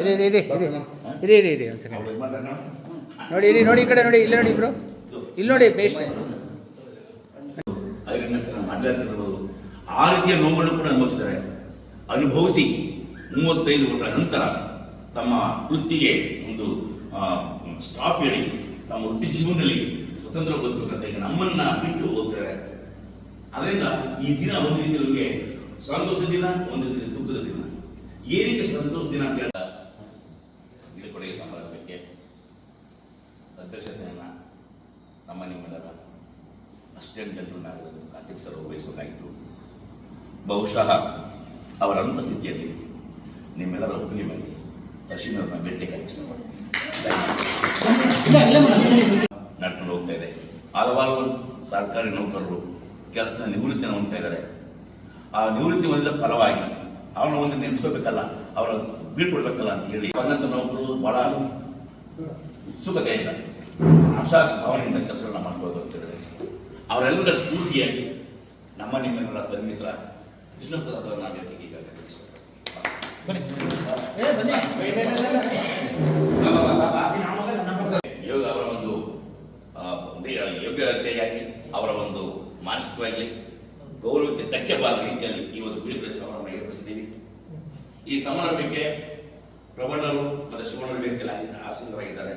ಇರಿ ಇರಿ ಇರಿ ಇರಿ. ಇರಿ ಇರಿ ಒಂದು ಸೆಕೆಂಡ್ ನೋಡಿ, ಇರಿ, ನೋಡಿ, ಈ ಕಡೆ ನೋಡಿ, ಇಲ್ಲ ನೋಡಿ ಇಬ್ರು ಇಲ್ಲಿ ನೋಡಿ ಮಾತಾಡ್ತಿರ್ಬೋದು ಆ ರೀತಿಯ ನೋವುಗಳನ್ನು ಕೂಡ ಅನುಭವಿಸಿದ್ದಾರೆ. ಅನುಭವಿಸಿ ಮೂವತ್ತೈದು ವರ್ಷಗಳ ನಂತರ ತಮ್ಮ ವೃತ್ತಿಗೆ ಒಂದು ಸ್ಟಾಪ್ ಹೇಳಿ, ತಮ್ಮ ವೃತ್ತಿ ಜೀವನದಲ್ಲಿ ಸ್ವತಂತ್ರ ಬದುಕಬೇಕಂತ ಈಗ ನಮ್ಮನ್ನ ಬಿಟ್ಟು ಹೋಗ್ತಾರೆ ಅದರಿಂದ ಈ ದಿನ ಒಂದು ರೀತಿ ನಮಗೆ ಸಂತೋಷದ ದಿನ, ಒಂದು ರೀತಿ ದುಃಖದ ದಿನ. ಏನಕ್ಕೆ ಸಂತೋಷ ದಿನ ಅಂತ ಹೇಳ್ತಾ ಬೀಳ್ಕೊಡುಗೆ ಸಮಾರಂಭಕ್ಕೆ ಅಧ್ಯಕ್ಷತೆಯನ್ನು ನಮ್ಮ ನಿಮ್ಮೆಲ್ಲರ ಅಷ್ಟೇನು ಜನರು ನಾವು ಅಧ್ಯಕ್ಷರು ವಹಿಸಬೇಕಾಯಿತು ಬಹುಶಃ ಅವರ ಅನುಪಸ್ಥಿತಿಯಲ್ಲಿ ನಿಮ್ಮೆಲ್ಲರ ಒಪ್ಪಿಗೆ ತಹಶೀಲ್ದಾರ್ನ ಭೇಟಿಯಾಗಿ ನಡ್ಕೊಂಡು ಹೋಗ್ತಾ ಇದೆ. ಹಲವಾರು ಸರ್ಕಾರಿ ನೌಕರರು ಕೆಲಸದ ನಿವೃತ್ತಿಯನ್ನು ಹೊಂದ್ತಾ ಇದ್ದಾರೆ. ಆ ನಿವೃತ್ತಿ ಹೊಂದಿದ ಫಲವಾಗಿ ಅವನು ಒಂದು ನೆನೆಸ್ಕೋಬೇಕಲ್ಲ ಅವರ ಬೀಳ್ಕೊಡ್ಬೇಕಲ್ಲ ಅಂತ ಹೇಳಿ. ಬಂದಂಥ ನೌಕರರು ಬಹಳ ಉತ್ಸುಕತೆಯಿಂದ ಆಶಾ ಭಾವನೆಯಿಂದ ಕೆಲಸಗಳನ್ನ ಮಾಡ್ಬೋದು ಹೇಳಿದ್ರೆ. ಅವರೆಲ್ಲರ ಸ್ಫೂರ್ತಿಯಾಗಿ ನಮ್ಮ ನಿಮ್ಮೆಲ್ಲರ ಸನ್ಮಿತ್ರ ಅವರ ವೇದಿಕೆಗೆ ಈಗ ಯೋಗ ಅವರ ಒಂದು ಯೋಗ್ಯತೆಯಾಗಿ ಅವರ ಒಂದು ಮಾನಸಿಕವಾಗಿ ಗೌರವಕ್ಕೆ ಧಕ್ಕೆ ಬಾರದ ರೀತಿಯಲ್ಲಿ ಈ ಒಂದು ಬಿಡುಗಡೆ ಸಮಾರಂಭ ಏರ್ಪಡಿಸಿದ್ದೀವಿ. ಈ ಸಮಾರಂಭಕ್ಕೆ ಪ್ರಬಣ್ಣರು ಮತ್ತು ಶಿವಣ್ಣರು ವೇದಿಕೆಯಲ್ಲಿ ಆಸೀನರಾಗಿದ್ದಾರೆ.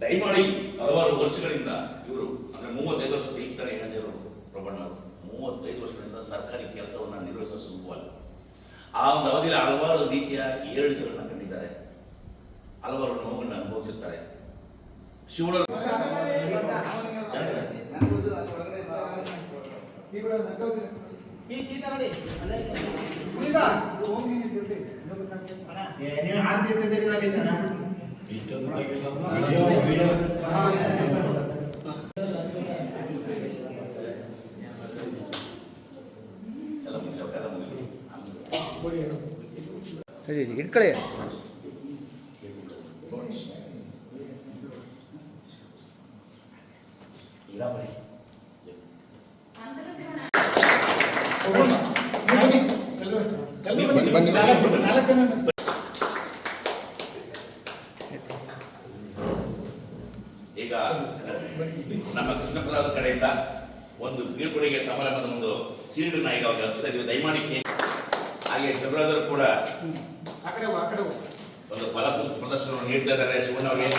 ದಯಮಾಡಿ ಹಲವಾರು ವರ್ಷಗಳಿಂದ ಇವರು ಅಂದ್ರೆ ಮೂವತ್ತೈದು ವರ್ಷದ ಇರ್ತಾರೆ ಪ್ರಬಣ್ಣ ಅವರು. ಮೂವತ್ತೈದು ವರ್ಷಗಳಿಂದ ಸರ್ಕಾರಿ ಕೆಲಸವನ್ನು ನಿರ್ವಹಿಸಲು ಸುಲಭವಲ್ಲ. ಆ ಒಂದು ಅವಧಿಯಲ್ಲಿ ಹಲವಾರು ರೀತಿಯ ಏರಿಳಿತಗಳನ್ನ ಕಂಡಿದ್ದಾರೆ. ಹಲವಾರು ನೋವನ್ನು ಅನುಭವಿಸಿರ್ತಾರೆ. ಶಿವಳ ಎಲ್ಲ ಮುಗಿಲಿ ಇರಿ ಇರಿ ಇಟ್ಕೊಳ್ಳಿ ಇಲ್ಲ ಈಗ ನಮ್ಮ ಕೃಷ್ಣಪ್ರಸಾದ ಕಡೆಯಿಂದ ಒಂದು ಬೀಳ್ಕೊಡುಗೆ ಸಮಾರಂಭದ ಒಂದು ಸೀಲ್ಡ್ನ ಈಗ ಅವ್ರಿಗೆ ಅರ್ಪಿಸ್ತಾ ಇದೀವಿ. ದಯಮಾಡಿ ಕೇ- ಹಾಗೆ ಚಂದ್ರಾಜರು ಕೂಡ ಒಂದು ಫಲಪುಷ್ಪ ಪ್ರದರ್ಶನವನ್ನು ನೀಡ್ತಾ ಇದ್ದಾರೆ. ಶಿವಣ್ಣ ಅವರಿಗೆ.